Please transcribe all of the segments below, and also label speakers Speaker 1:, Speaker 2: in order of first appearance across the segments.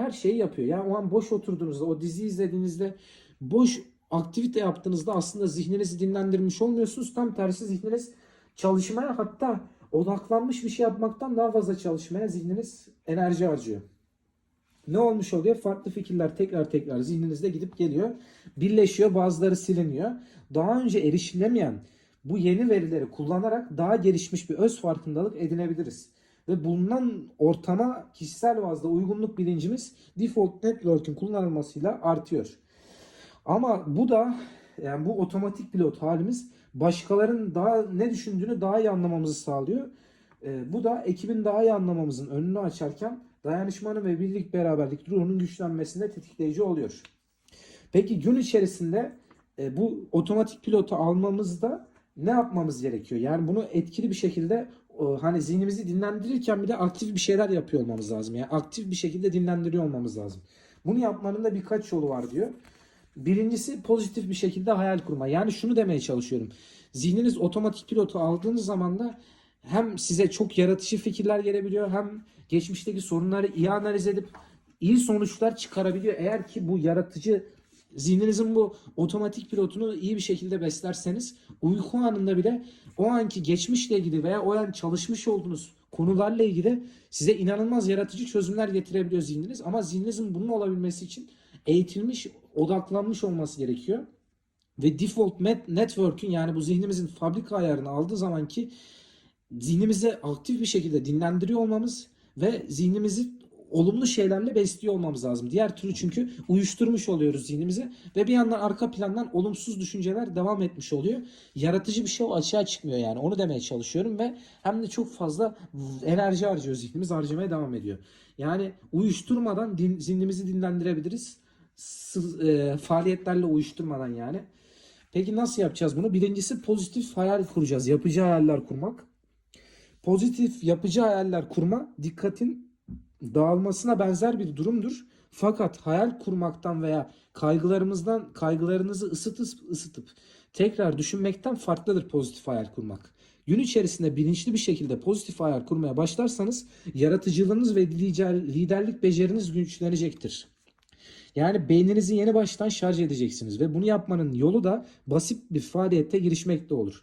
Speaker 1: her şeyi yapıyor. Yani o an boş oturduğunuzda, o dizi izlediğinizde, boş aktivite yaptığınızda aslında zihninizi dinlendirmiş olmuyorsunuz. Tam tersi zihniniz çalışmaya hatta odaklanmış bir şey yapmaktan daha fazla çalışmaya zihniniz enerji harcıyor. Ne olmuş oluyor? Farklı fikirler tekrar tekrar zihninizde gidip geliyor. Birleşiyor, bazıları siliniyor. Daha önce erişilemeyen bu yeni verileri kullanarak daha gelişmiş bir öz farkındalık edinebiliriz. Ve bulunan ortama kişisel bazda uygunluk bilincimiz default network'ün kullanılmasıyla artıyor. Ama bu da yani bu otomatik pilot halimiz başkalarının daha ne düşündüğünü daha iyi anlamamızı sağlıyor. Ee, bu da ekibin daha iyi anlamamızın önünü açarken dayanışmanın ve birlik beraberlik ruhunun güçlenmesinde tetikleyici oluyor. Peki gün içerisinde e, bu otomatik pilotu almamızda ne yapmamız gerekiyor? Yani bunu etkili bir şekilde o, hani zihnimizi dinlendirirken bir de aktif bir şeyler yapıyor olmamız lazım. Yani aktif bir şekilde dinlendiriyor olmamız lazım. Bunu yapmanın da birkaç yolu var diyor. Birincisi pozitif bir şekilde hayal kurma. Yani şunu demeye çalışıyorum. Zihniniz otomatik pilotu aldığınız zaman da hem size çok yaratıcı fikirler gelebiliyor hem geçmişteki sorunları iyi analiz edip iyi sonuçlar çıkarabiliyor. Eğer ki bu yaratıcı zihninizin bu otomatik pilotunu iyi bir şekilde beslerseniz uyku anında bile o anki geçmişle ilgili veya o an çalışmış olduğunuz konularla ilgili size inanılmaz yaratıcı çözümler getirebiliyor zihniniz. Ama zihninizin bunun olabilmesi için eğitilmiş, odaklanmış olması gerekiyor. Ve default network'ün yani bu zihnimizin fabrika ayarını aldığı zaman ki zihnimizi aktif bir şekilde dinlendiriyor olmamız ve zihnimizi olumlu şeylerle besliyor olmamız lazım. Diğer türlü çünkü uyuşturmuş oluyoruz zihnimizi ve bir yandan arka plandan olumsuz düşünceler devam etmiş oluyor. Yaratıcı bir şey o açığa çıkmıyor yani. Onu demeye çalışıyorum ve hem de çok fazla enerji harcıyor zihnimiz harcamaya devam ediyor. Yani uyuşturmadan din, zihnimizi dinlendirebiliriz. S- e, faaliyetlerle uyuşturmadan yani. Peki nasıl yapacağız bunu? Birincisi pozitif hayal kuracağız. Yapıcı hayaller kurmak. Pozitif yapıcı hayaller kurma dikkatin dağılmasına benzer bir durumdur. Fakat hayal kurmaktan veya kaygılarımızdan kaygılarınızı ısıtıp ısıtıp tekrar düşünmekten farklıdır pozitif hayal kurmak. Gün içerisinde bilinçli bir şekilde pozitif hayal kurmaya başlarsanız yaratıcılığınız ve lider, liderlik beceriniz güçlenecektir. Yani beyninizi yeni baştan şarj edeceksiniz ve bunu yapmanın yolu da basit bir faaliyette girişmekte olur.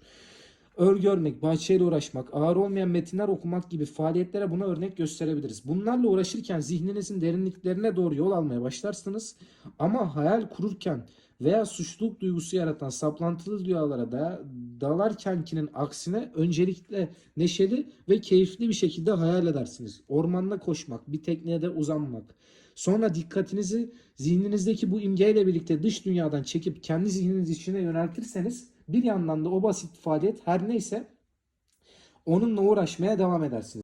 Speaker 1: Örgü örmek, bahçeyle uğraşmak, ağır olmayan metinler okumak gibi faaliyetlere buna örnek gösterebiliriz. Bunlarla uğraşırken zihninizin derinliklerine doğru yol almaya başlarsınız. Ama hayal kururken veya suçluluk duygusu yaratan saplantılı rüyalara da dalarkenkinin aksine öncelikle neşeli ve keyifli bir şekilde hayal edersiniz. Ormanda koşmak, bir tekneye de uzanmak. Sonra dikkatinizi zihninizdeki bu imgeyle birlikte dış dünyadan çekip kendi zihniniz içine yöneltirseniz bir yandan da o basit faaliyet her neyse onunla uğraşmaya devam edersiniz.